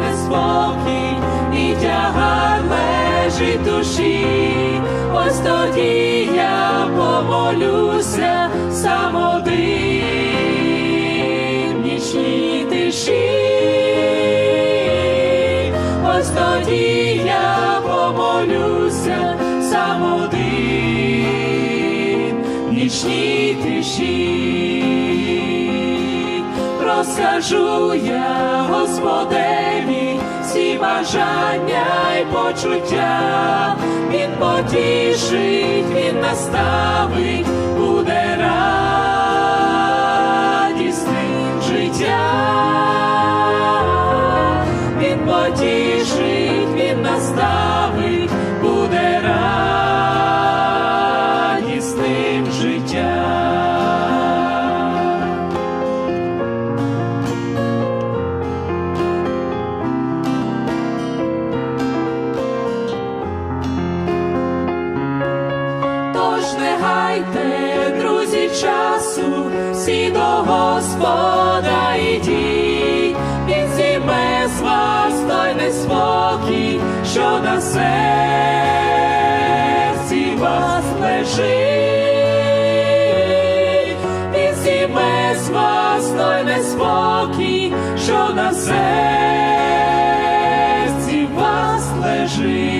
Неспокій, і тягар лежить душі, ось тоді я помолюся сам один в тиші, ось тоді я помолюся сам один в тиші, розкажу я Господеві всі бажання й почуття, він потішить, він наставить, буде радісним життя, він потішить, він наставить, буде радісним життя. Часу, всі до Господа ідіть, він зніме з вас той неспокій, що на серці вас лежить, він зніме з вас той неспокій, що на серці вас лежить.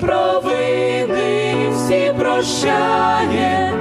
Провини всі прощає